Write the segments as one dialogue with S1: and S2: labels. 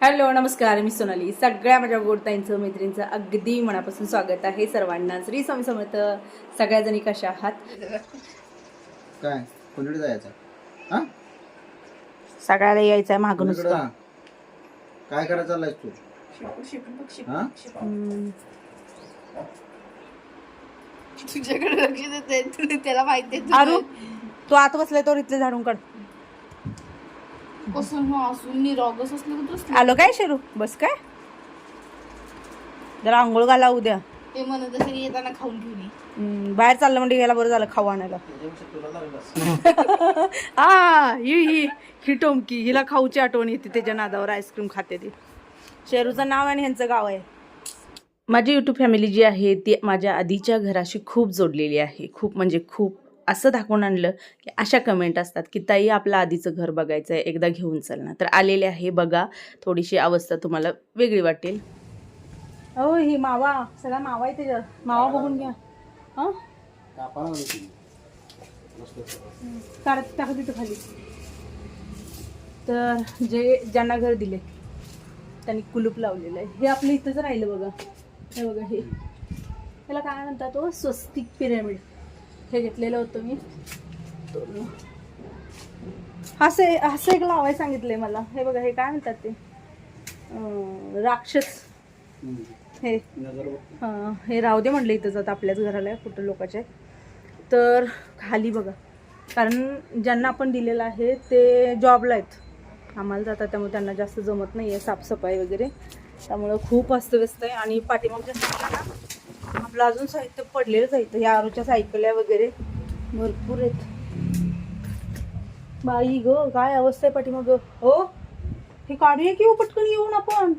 S1: Hello नमस्कार मी सोनाली. सगळ्या माझ्या गोडताईंचं मैत्रिणींचं अगदी मनापासून स्वागत आहे सर्वांना. श्री स्वामी समर्थ सगळ्याजणी कशा आहात?
S2: काय? कोणीकडे जायचं? हा?
S1: सगळ्याला यायचं आहे मागून
S2: कोणीकडे? जा? काय करायला चाललायस तू? हा?
S3: तुझ्याकडे लक्ष देते तुला त्याला माहिती आहे
S1: अरू तू आत बसलाय तो इथले झाडून काढ
S3: कसं मग असून निरोगस असलं की तुला
S1: आलो काय शेरू? बस काय? जरा आंघोळ घाला उद्या.
S3: ते म्हणत असेल येताना खाऊन घेऊन
S1: बाहेर चाललं म्हणजे गेला बरं झालं खाऊ आणायला. आ ही ही ही टोमकी हिला खाऊची आठवण येते त्याच्या नादावर आईस्क्रीम खाते ती. शेरूचं नाव आणि ह्यांचं गाव आहे. माझी यूट्यूब फॅमिली जी आहे ती माझ्या आधीच्या घराशी खूप जोडलेली आहे. खूप म्हणजे खूप असं दाखवून आणलं की अशा कमेंट असतात की ताई आपलं आधीचं घर बघायचं आहे एकदा घेऊन चल ना. तर आलेले आहे बघा थोडीशी अवस्था तुम्हाला वेगळी वाटेल. हो ही मावा सगळा मावा आहे त्याच्यात मावा बघून घ्या. हां. काढत टाकत तिथं खाली. तर जे ज्यांना घर दिले त्यांनी कुलूप लावलेलं आहे. हे आपलं इथंच राहिलं बघा. हे बघा हे. त्याला काय म्हणतात तो? स्वस्तिक पिरॅमिड. हे घेतलेलं होतं मी. तो- असं असं एक लावाय सांगितले मला. हे बघा हे काय म्हणतात ते? राक्षस. हे. हां हे राहू दे म्हटलं इथं आता आपल्याच घराला आहे कुठं लोकांच्या तर खाली बघा. कारण ज्यांना आपण दिलेलं आहे ते जॉबला आहेत. आम्हाला जातात त्यामुळे त्यांना जास्त जमत नाही आहे साफसफाई वगैरे. त्यामुळं खूप अस्तव्यस्त आहे. आणि पाठीमागच्या साईडला ना आपलं अजून साहित्य पडलेलंच आहे इथं. या आरोच्या सायकल्या वगैरे भरपूर आहेत. बाई ग काय अवस्था आहे पाठीमाग हो? हे काढूया की हो पटकन येऊन आपण?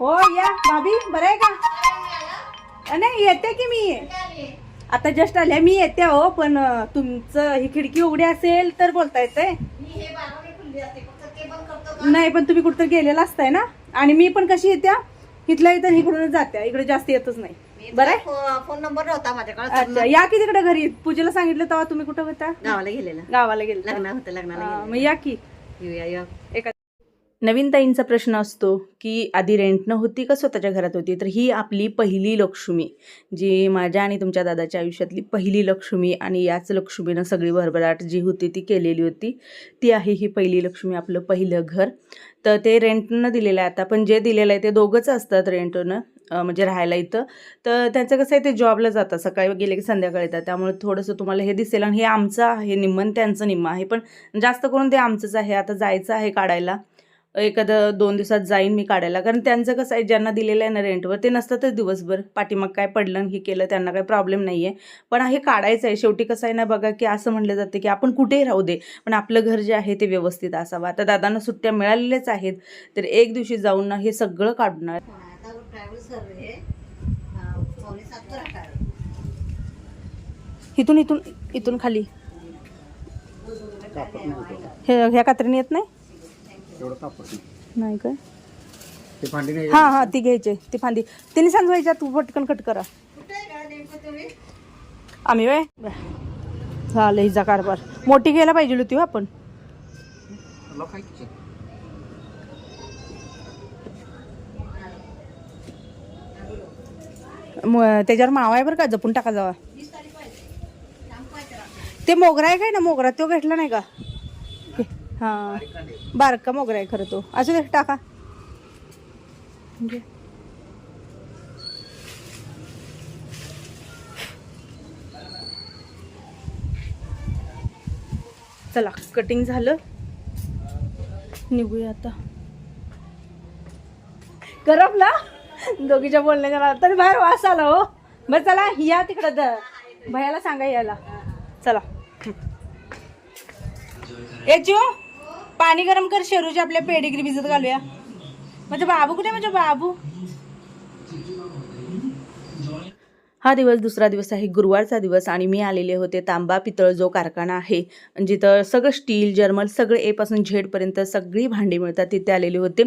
S1: हो या. भाभी बरं आहे का? नाही येते की मी? आता जस्ट आल्या. मी येते हो पण तुमचं ही खिडकी उघडी असेल तर बोलता येते. नाही पण तुम्ही कुठं गेलेला असताय ना? आणि मी पण कशी येत्या? इथल्या इथं इकडूनच जात्या. इकडे जास्त येतच नाही. बरं आहे?
S4: फोन नंबर नव्हता माझ्याकडे.
S1: अच्छा या की तिकडे घरी? पूजेला सांगितलं तेव्हा तुम्ही कुठं होता?
S4: गावाला गेलेला.
S1: गावाला गेले
S4: लग्न होतं लग्नाला
S1: मग या की.
S4: येऊया या
S1: एका नवीन ताईंचा प्रश्न असतो की आधी रेंट न होती का स्वतःच्या घरात होती? तर ही आपली पहिली लक्ष्मी जी माझ्या आणि तुमच्या दादाच्या आयुष्यातली पहिली लक्ष्मी आणि याच लक्ष्मीनं सगळी भरभराट जी होती ती केलेली होती. ती आहे ही पहिली लक्ष्मी आपलं पहिलं घर. तर ते रेंटनं दिलेलं आहे आता पण जे दिलेलं आहे ते दोघंच असतात रेंटनं म्हणजे राहायला इथं. तर त्यांचं कसं आहे ते जॉबला जातात. सकाळी गेले की संध्याकाळी येतात. त्यामुळे थोडंसं तुम्हाला हे दिसेल आणि हे आमचं आहे निम्मन त्यांचं निम्म आहे. पण जास्त करून ते आमचंच आहे. आता जायचं आहे काढायला. एखादं दोन दिवसात जाईन मी काढायला. कारण त्यांचं कसं आहे ज्यांना दिलेलं आहे ना रेंटवर ते नसतातच दिवसभर. पाठीमाग काय पडलं हे केलं त्यांना काही प्रॉब्लेम नाही आहे पण हे काढायचं आहे. शेवटी कसं आहे ना बघा की असं म्हटलं जातं की आपण कुठेही राहू दे. पण आपलं घर जे आहे ते व्यवस्थित असावं. आता दादांना सुट्ट्या मिळालेल्याच आहेत. तर एक दिवशी जाऊन ना हे सगळं काढणार.
S4: सर्वे पावणे सात राहणार
S1: इथून इथून इथून खाली. हे ह्या कात्रीने येत नाही?
S2: नाही.
S1: काय? हां हां ती घ्यायची ती फांदी तिने सांगायच्या तू पटकन कट करा. आम्ही वय? झालं हिचा कारभार. मोठी घ्यायला पाहिजे होती हो आपण. त्याच्यावर मावा आहे बरं का जपून टाका जावा ते मोगरा आहे काय ना मोगरा तो घेतला नाही का? हां बारका मोगरा आहे खरं तो. असू दे टाका. म्हणजे- चला कटिंग झालं. निघूया आता. करपला दोघीच्या बोलण्याच्या तरी बाहेर वास आला हो. बरं चला या तिकडं द. भयाला सांगा यायला चला. ए पाणी गरम कर शेरूची आपल्या पेडीगिरी भिजत घालूया. म्हणजे बाबू कुठे म्हणजे बाबू? हा दिवस दुसरा दिवस आहे गुरुवारचा दिवस आणि मी आलेले होते तांबा पितळ जो कारखाना आहे. जिथं सगळं स्टील जर्मल सगळे एपासून झेडपर्यंत सगळी भांडी मिळतात तिथे आलेले होते.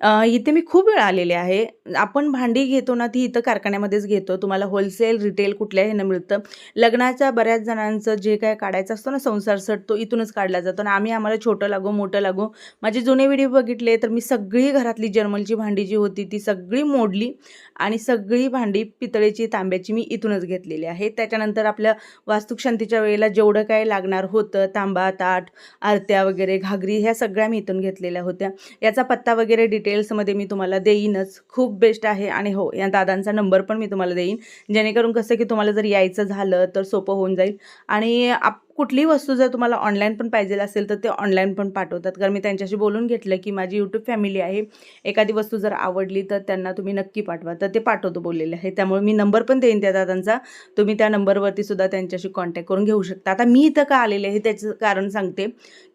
S1: इथे मी खूप वेळा आलेले आहे. आपण भांडी घेतो ना ती इथं कारखान्यामध्येच घेतो. तुम्हाला होलसेल रिटेल कुठल्याही ह्यानं मिळतं. लग्नाच्या बऱ्याच जणांचं जे काय काढायचं असतं ना संसार सट तो इथूनच काढला जातो. आणि आम्ही आम्हाला छोटं लागो मोठं लागो. माझे जुने व्हिडिओ बघितले तर मी सगळी घरातली जर्मलची भांडी जी होती ती सगळी मोडली. आणि सगळी भांडी पितळेची तांब्याची मी इथूनच घेतलेली आहे. त्याच्यानंतर आपल्या वास्तुशांतीच्या वेळेला जेवढं काय लागणार होतं तांबा ताट आरत्या वगैरे घागरी ह्या सगळ्या मी इथून घेतलेल्या होत्या. याचा पत्ता वगैरे डिटेल डिटेल्समध्ये मी तुम्हाला देईनच. खूप बेस्ट आहे आणि हो या दादांचा नंबर पण मी तुम्हाला देईन. जेणेकरून कसं की तुम्हाला जर यायचं झालं तर सोपं होऊन जाईल. आणि आप कुठलीही वस्तू जर तुम्हाला ऑनलाईन पण पाहिजे असेल तर ते ऑनलाईन पण पाठवतात. कारण मी त्यांच्याशी बोलून घेतलं की माझी यूट्यूब फॅमिली आहे. एखादी वस्तू जर आवडली तर त्यांना तुम्ही नक्की पाठवा. तर ते पाठवतो बोललेले आहे त्यामुळे मी नंबर पण देईन त्या दादांचा. तुम्ही त्या नंबरवरती सुद्धा त्यांच्याशी कॉन्टॅक्ट करून घेऊ शकता. आता मी इथं का आलेले आहे त्याचं कारण सांगते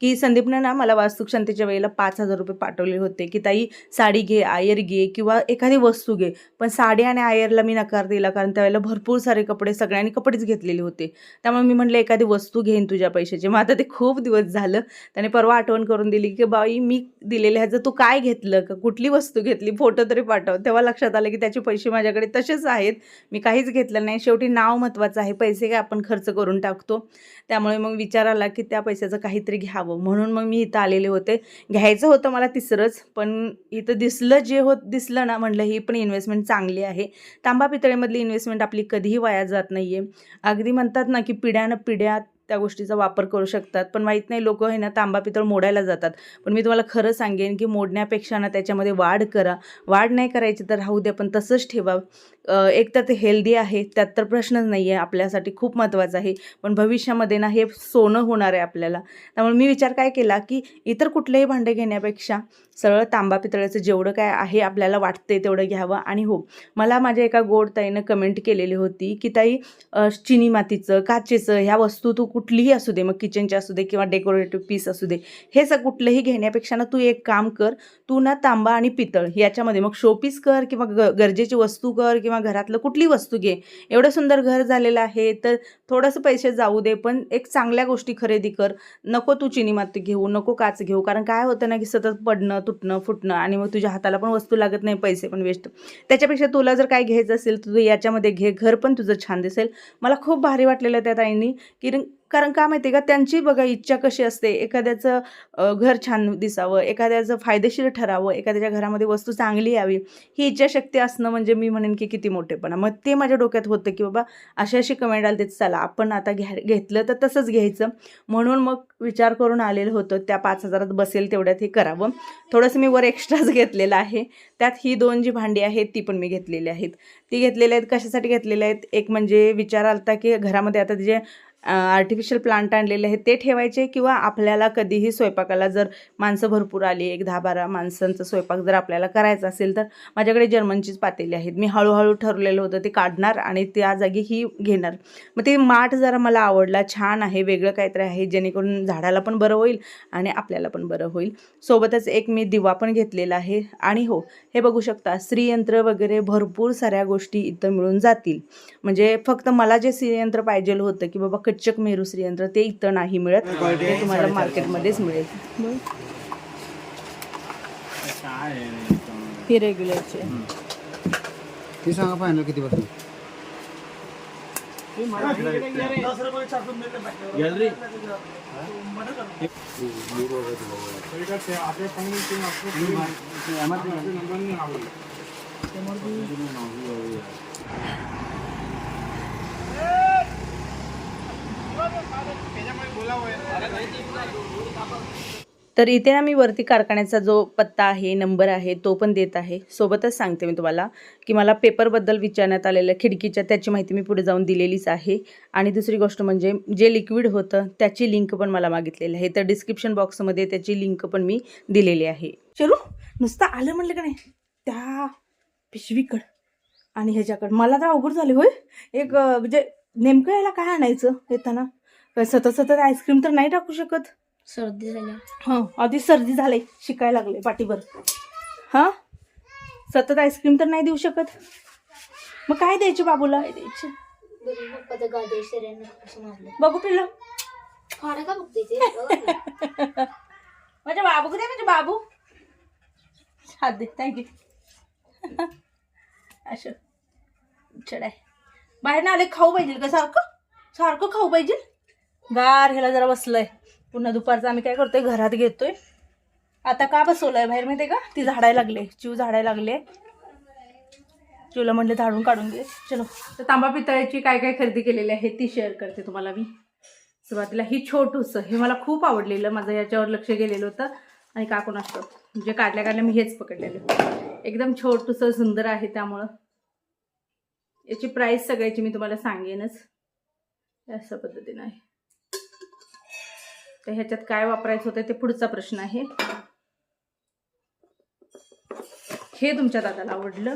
S1: की संदीपनं ना मला वास्तुशांतीच्या वेळेला पाच हजार रुपये पाठवले होते की ताई साडी घे आयर घे किंवा एखादी वस्तू घे. पण साडी आणि आयरला मी नकार दिला कारण त्यावेळेला भरपूर सारे कपडे सगळ्यांनी कपडेच घेतलेले होते. त्यामुळे मी म्हटलं एखादी वस्तू घेईन तुझ्या पैशाची. मग आता ते खूप दिवस झालं. त्याने परवा आठवण करून दिली की बाई मी दिलेल्या ह्याचं तू काय घेतलं? का कुठली वस्तू घेतली? फोटो तरी पाठव. तेव्हा लक्षात आलं की त्याचे पैसे माझ्याकडे तसेच आहेत. मी काहीच घेतलं नाही. शेवटी नाव महत्त्वाचं आहे. पैसे काय आपण खर्च करून टाकतो. त्यामुळे मग विचार आला की त्या पैशाचं काहीतरी घ्यावं. म्हणून मग मी इथं आलेले होते. घ्यायचं होतं मला तिसरंच पण इथं दिसलं जे होत दिसलं ना म्हटलं ही पण इन्व्हेस्टमेंट चांगली आहे. तांबा पितळेमधली इन्व्हेस्टमेंट आपली कधीही वाया जात नाही आहे अगदी म्हणतात ना की पिढ्यानं पिढ्या त्या गोष्टीचा वापर करू शकतात. पण माहीत नाही लोक आहे ना तांबा पितळ मोडायला जातात. पण मी तुम्हाला खरं सांगेन की मोडण्यापेक्षा ना त्याच्यामध्ये वाढ करा. वाढ नाही करायची तर राहू द्या पण तसंच ठेवा. एक तर ते हेल्दी आहे त्यात तर प्रश्नच नाही आहे आपल्यासाठी खूप महत्त्वाचं आहे. पण भविष्यामध्ये ना हे सोनं होणार आहे आपल्याला. त्यामुळे मी विचार काय केला की इतर कुठलेही भांडे घेण्यापेक्षा सरळ तांबा पितळाचं जेवढं काय आहे आपल्याला वाटते तेवढं घ्यावं आणि हो मला माझ्या एका गोड ताईनं कमेंट केलेली होती की ताई चिनी मातीचं काचेचं ह्या वस्तू तू कुठलीही असू दे मग किचनची असू दे किंवा डेकोरेटिव्ह पीस असू दे हे सग कुठलंही घेण्यापेक्षा ना तू एक काम कर तू ना तांबा आणि पितळ याच्यामध्ये मग शोपीस कर किंवा ग गरजेची वस्तू कर किंवा घरातलं कुठली वस्तू घे. एवढं सुंदर घर झालेलं आहे तर थोडंसं पैसे जाऊ दे पण एक चांगल्या गोष्टी खरेदी कर. नको तू चिनी माती घेऊ नको काच घेऊ कारण काय होतं ना की सतत पडणं तुटणं फुटणं आणि मग तुझ्या हाताला पण वस्तू लागत नाही पैसे पण वेस्ट त्याच्यापेक्षा तुला जर काय घ्यायचं असेल तर तू याच्यामध्ये घे घर पण तुझं छान दिसेल. मला खूप भारी वाटलेलं त्या ताईंनी की कारण का माहिती आहे का? त्यांची बघा इच्छा कशी असते? एखाद्याचं घर छान दिसावं एखाद्याचं फायदेशीर ठरावं एखाद्याच्या घरामध्ये वस्तू चांगली यावी ही इच्छाशक्ती असणं म्हणजे मी म्हणेन की किती मोठेपणा. मग ते माझ्या डोक्यात होतं की बाबा अशी अशी कमेंट आली ते चला आपण आता घ्या घेतलं तर तसंच घ्यायचं. म्हणून मग विचार करून आलेलं होतं त्या पाच हजारात बसेल तेवढ्यात हे करावं. थोडंसं मी वर एक्स्ट्राच घेतलेलं आहे. त्यात ही दोन जी भांडी आहेत ती पण मी घेतलेली आहेत. ती घेतलेली आहेत कशासाठी घेतलेल्या आहेत? एक म्हणजे विचार आलता की घरामध्ये आता जे आर्टिफिशियल प्लांट आणलेले आहेत ते ठेवायचे किंवा आपल्याला कधीही स्वयंपाकाला जर माणसं भरपूर आली एक दहा बारा माणसांचा स्वयंपाक जर आपल्याला करायचा असेल तर माझ्याकडे जर्मनचीच पातेली आहेत. मी हळूहळू ठरलेलं होतं ते काढणार आणि त्या जागी ही घेणार. मग ते माठ जरा मला आवडला छान आहे वेगळं काहीतरी आहे जेणेकरून झाडाला पण बरं होईल आणि आपल्याला पण बरं होईल. सोबतच एक मी दिवा पण घेतलेला आहे आणि हो हे बघू शकता श्रीयंत्र वगैरे भरपूर साऱ्या गोष्टी इथं मिळून जातील. म्हणजे फक्त मला जे श्रीयंत्र पाहिजे होतं की बाबा कच्चक मेरू श्रीयंत्र ते इथं नाही मिळत ते तुम्हाला मार्केटमध्येच मिळेल हे रेग्युलरचे
S2: ती सांगा फायनल किती बसेल
S1: तर इथे ना मी वरती कारखान्याचा जो पत्ता आहे नंबर आहे तो पण देत आहे. सोबतच सांगते मी तुम्हाला की मला पेपरबद्दल विचारण्यात आलेलं खिडकीच्या त्याची माहिती मी पुढे जाऊन दिलेलीच आहे. आणि दुसरी गोष्ट म्हणजे जे लिक्विड होतं त्याची लिंक पण मला मागितलेली आहे. तर डिस्क्रिप्शन बॉक्समध्ये त्याची लिंक पण मी दिलेली आहे. चलो नुसतं आलं म्हणलं का नाही? त्या पिशवीकड आणि ह्याच्याकडं. मला तर अवघड झाले होय. एक म्हणजे नेमकं याला काय आणायचं? येताना. काय सतत सतत आईस्क्रीम तर नाही टाकू शकत.
S3: सर्दी झाल्या
S1: हां आधी सर्दी झाली शिकायला लागले पाठीभर हां? सतत आईस्क्रीम तर नाही देऊ शकत. मग काय द्यायचे बाबूला? द्यायचे? बघू पिल्लं.
S3: फाडा का बघते ते?
S1: माझ्या बाबू कुठे माझे बाबू? हात दे थँक्यू असं चढाय. बाहेर आले खाऊ पाहिजे का सारखं? सारखं खाऊ पाहिजे? गार ह्याला जरा बसलंय. पुन्हा दुपारचं आम्ही काय करतोय घरात घेतोय. आता का बसवलंय बाहेर माहिती का? ती झाडायला लागले. चिव झाडायला लागले. चिवला म्हटलं झाडून काढून दे. चलो. तर तांबा पितळ्याची काय काय खरेदी केलेली आहे ती शेअर करते तुम्हाला मी. सुरुवातीला ही छोटूसं हे मला खूप आवडलेलं. माझं याच्यावर लक्ष गेलेलं होतं. आणि का कोण असतं म्हणजे काढल्या काढल्या मी हेच पकडलेलं. एकदम छोटूसं सुंदर आहे त्यामुळं. याची प्राईस सगळ्याची मी तुम्हाला सांगेनच. अशा पद्धतीनं आहे. तर ह्याच्यात काय वापरायचं होतं ते पुढचा प्रश्न आहे. हे तुमच्या दादाला आवडलं.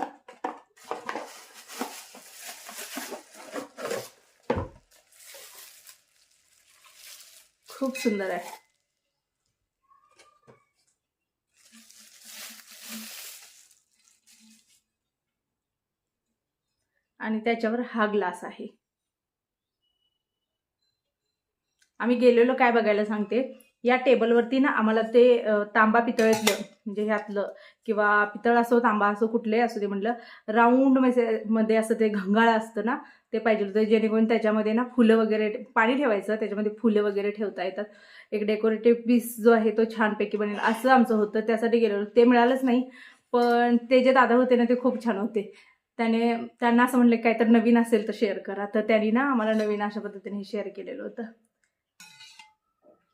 S1: खूप सुंदर आहे. आणि त्याच्यावर हा ग्लास आहे. आम्ही गेलेलो काय बघायला सांगते? या टेबलवरती ना आम्हाला ते तांबा पितळेतलं म्हणजे ह्यातलं किंवा पितळ असो तांबा असो कुठलंही असो ते म्हटलं राऊंडमध्ये मध्ये असं ते घंगाळ असतं ना ते पाहिजे होतं. जेणेकरून त्याच्यामध्ये ना फुलं वगैरे पाणी ठेवायचं त्याच्यामध्ये फुलं वगैरे ठेवता येतात. एक डेकोरेटिव्ह पीस जो आहे तो छानपैकी बनेल. असं आमचं होतं. त्यासाठी गेलेलो. ते मिळालंच नाही पण ते जे दादा होते ना ते खूप छान होते. त्याने त्यांना असं म्हणलं काय तर नवीन असेल तर शेअर करा. तर त्यांनी ना आम्हाला नवीन अशा पद्धतीने शेअर केलेलं होतं.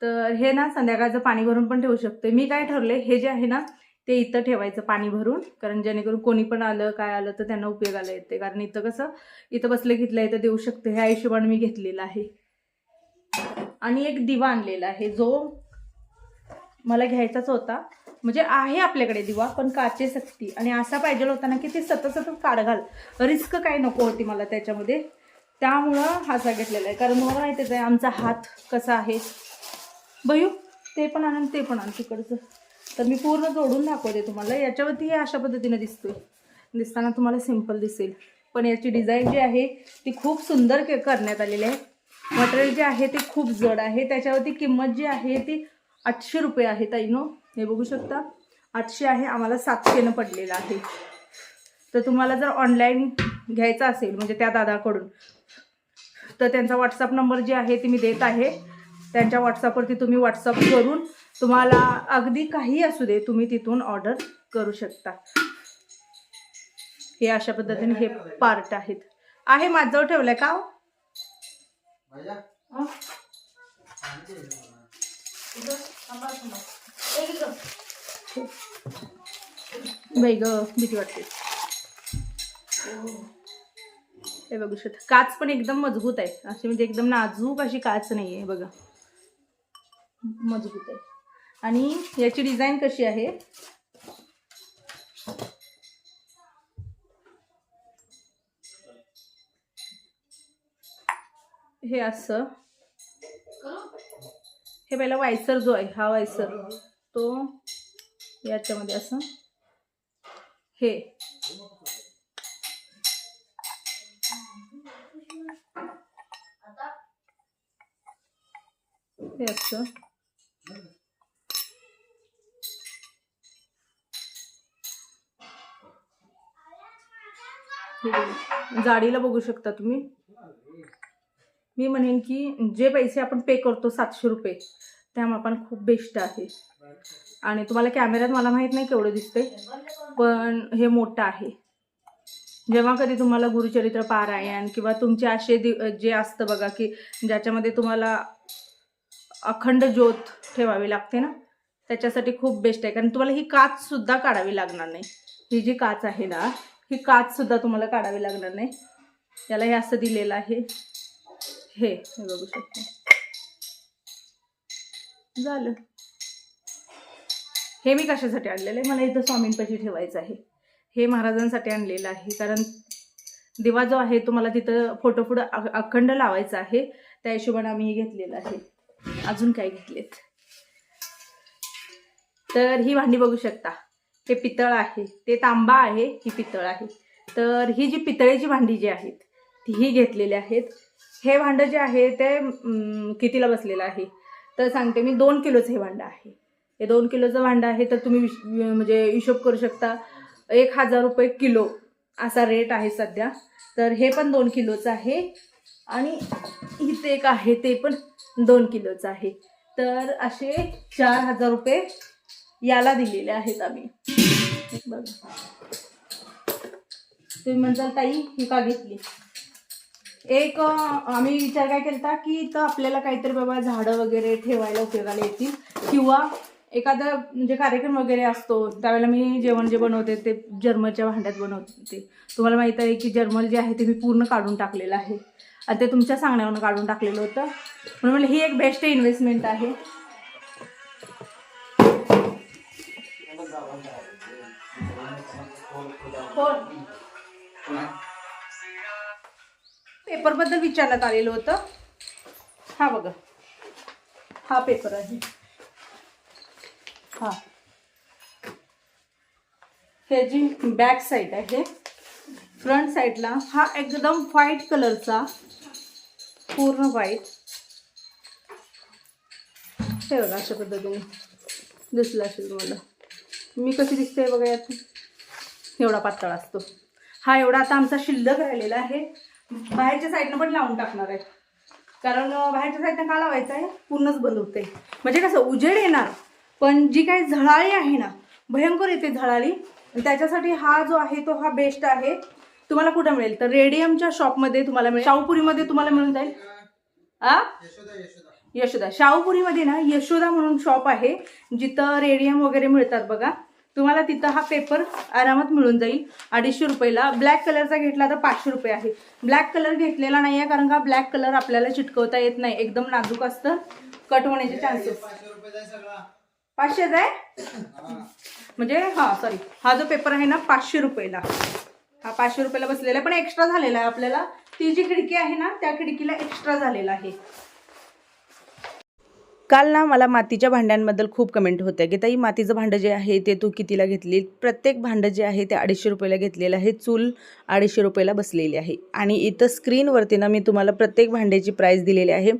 S1: तर हे ना संध्याकाळचं पाणी भरून पण ठेवू शकते मी काय ठरले हे जे आहे ना ते इथं ठेवायचं पाणी भरून. कारण जेणेकरून कोणी पण आलं काय आलं तर त्यांना उपयोगाला येते कारण इथं कसं इथं बसलं घेतलं इथं देऊ शकते. ह्या हिशोबाने मी घेतलेला आहे. आणि एक दिवा आणलेला आहे. जो मला घ्यायचाच होता. म्हणजे आहे आपल्याकडे दिवा पण काचे सक्ती. आणि असा पाहिजे होता ना की ते सतत सतत काढ घाल. रिस्क काही नको होती मला त्याच्यामध्ये. त्यामुळं हा असा घेतलेला आहे. कारण मला माहितीच आहे आमचा हात कसा आहे बयू ते पण आण ते पण आण तिकडचं. तर मी पूर्ण जोडून दाखवते तुम्हाला. याच्यावरती हे अशा पद्धतीने दिसतोय. दिसताना तुम्हाला सिंपल दिसेल. पण याची डिझाईन जी आहे ती खूप सुंदर के करण्यात आलेली आहे. मटेरियल जे आहे ते खूप जड आहे. त्याच्यावरती किंमत जी आहे ती आठशे रुपये आहे ताईनो हे बघू शकता? आठशे आहे आम्हाला सातशेनं पडलेलं आहे. तर तुम्हाला जर ऑनलाईन घ्यायचं असेल म्हणजे त्या दादाकडून तर त्यांचा व्हॉट्सअप नंबर जे आहे ते मी देत आहे. त्यांच्या व्हॉट्सअपवरती तुम्ही व्हॉट्सअप करून तुम्हाला अगदी काही असू दे तुम्ही तिथून ऑर्डर करू शकता. हे अशा पद्धतीने हे पार्ट आहेत. आहे माझ्याजवळ ठेवलंय का हो? भीती वाटते. हे बघू शकता. काच पण एकदम मजबूत आहे. अशी म्हणजे एकदम नाजूक अशी काच नाही आहे बघा. मजबूत आहे. आणि याची डिझाईन कशी आहे? हे असं. हे पहिला वायसर जो आहे हा वायसर तो याच्यामध्ये असं. हे. हे असं. जाडीला बघू शकता तुम्ही. मी म्हणेन की जे पैसे आपण पे करतो सातशे रुपये त्या आपण खूप बेस्ट आहे. आणि तुम्हाला कॅमेऱ्यात मला माहीत नाही केवढं दिसते पण हे मोठं आहे. जेव्हा कधी तुम्हाला गुरुचरित्र पारायण किंवा तुमचे असे दि जे असतं बघा की ज्याच्यामध्ये तुम्हाला अखंड ज्योत ठेवावी लागते ना त्याच्यासाठी खूप बेस्ट आहे. कारण तुम्हाला ही काचसुद्धा काढावी लागणार नाही. ही जी काच आहे ना ही काच सुद्धा तुम्हाला काढावी लागणार नाही. याला हे असं दिलेलं आहे. हे हे बघू शकता. झालं. हे मी कशासाठी आणलेलं आहे? मला इथं स्वामींपाशी ठेवायचं आहे. हे महाराजांसाठी आणलेलं आहे. कारण दिवा जो आहे तो मला तिथं फोटो पुढं अखंड लावायचा आहे. त्या हिशोबाने आम्ही हे घेतलेलं आहे. अजून काय घेतलेत? तर ही भांडी बघू शकता. हे पितळ आहे ते तांबा आहे ही पितळ आहे. तर ही जी पितळेची भांडी जी आहेत ती ही घेतलेली आहेत. हे भांडं जे आहे ते कितीला बसलेलं आहे? तर सांगते मी दोन किलोचं हे भांडं आहे. हे दोन किलोचं भांडं आहे तर तुम्ही विश- म्हणजे हिशोब करू शकता एक हजार रुपये किलो असा रेट आहे सध्या. तर हे पण दोन किलोचं आहे. आणि इथे एक आहे ते पण दोन किलोचं आहे. तर असे चार हजार रुपये याला दिलेले आहेत आम्ही. बघा. तुम्ही म्हणताल ताई ही का घेतली? एक आम्ही विचार काय केला की इथं आपल्याला काहीतरी बाबा झाडं वगैरे ठेवायला उपयोगाला येतील. किंवा एखादा म्हणजे कार्यक्रम वगैरे असतो त्यावेळेला मी जेवण जे बनवते ते जर्मलच्या भांड्यात बनवते. तुम्हाला माहीत आहे की जर्मल जे आहे ते मी पूर्ण काढून टाकलेलं आहे. आणि ते तुमच्या सांगण्यावरून काढून टाकलेलं होतं. म्हणून म्हणलं ही एक बेस्ट इन्व्हेस्टमेंट आहे. पेपरबद्दल विचारण्यात आलेलं होतं. हा बघा. हा पेपर आहे. हा. हे जी बॅक साईड आहे फ्रंट साईडला हा एकदम व्हाईट कलरचा पूर्ण व्हाईट. हे बघा अशा पद्धतीने दिसलं असेल तुम्हाला. मी कशी दिसते बघा यात एवढा पातळ असतो. हा एवढा आता आमचा शिल्लक राहिलेला आहे. बाहेरच्या साईडनं पण लावून टाकणार आहे. कारण बाहेरच्या साईडनं का लावायचं आहे? पूर्णच बंद होते म्हणजे कसं उजेड येणार पण जी काही झळाळी आहे ना भयंकर येते झळाळी. त्याच्यासाठी हा जो आहे तो हा बेस्ट आहे. तुम्हाला कुठं मिळेल? तर रेडियमच्या शॉपमध्ये तुम्हाला मिळेल. शाहूपुरीमध्ये तुम्हाला मिळून जाईल. आ? यशोदा शाहूपुरीमध्ये ना यशोदा म्हणून शॉप आहे. जिथं रेडियम वगैरे मिळतात बघा. तुम्हाला तिथं हा पेपर आरामात मिळून जाईल. अडीचशे रुपयाला. ब्लॅक कलरचा घेतला तर पाचशे रुपये आहे. ब्लॅक कलर घेतलेला नाही आहे कारण का ब्लॅक कलर आपल्याला चिटकवता येत नाही. एकदम नाजूक असतं. कट होण्याचे चान्सेस पाचशेच आहे म्हणजे हा सॉरी हा जो पेपर आहे ना पाचशे रुपयाला. हा पाचशे रुपयाला बसलेला आहे. पण एक्स्ट्रा झालेला आहे आपल्याला. ती जी खिडकी आहे ना त्या खिडकीला एक्स्ट्रा झालेला आहे. काल ना मला मातीच्या भांड्यांबद्दल खूप कमेंट होत्या की ताई मातीचं भांडं जे आहे ते तू कितीला घेतली? प्रत्येक भांडं जे आहे ते अडीचशे रुपयाला घेतलेलं आहे. चूल अडीचशे रुपयाला बसलेली आहे. आणि इथं स्क्रीनवरती ना मी तुम्हाला प्रत्येक भांड्याची प्राईस दिलेली आहे.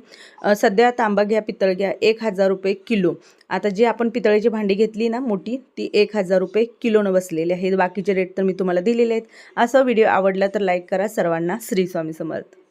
S1: सध्या तांबा घ्या पितळ घ्या एक हजार रुपये किलो. आता जी आपण पितळेची भांडी घेतली ना मोठी ती एक हजार रुपये किलोनं बसलेली आहे. बाकीचे रेट तर मी तुम्हाला दिलेले आहेत. असा व्हिडिओ आवडला तर लाईक करा. सर्वांना श्री स्वामी समर्थ.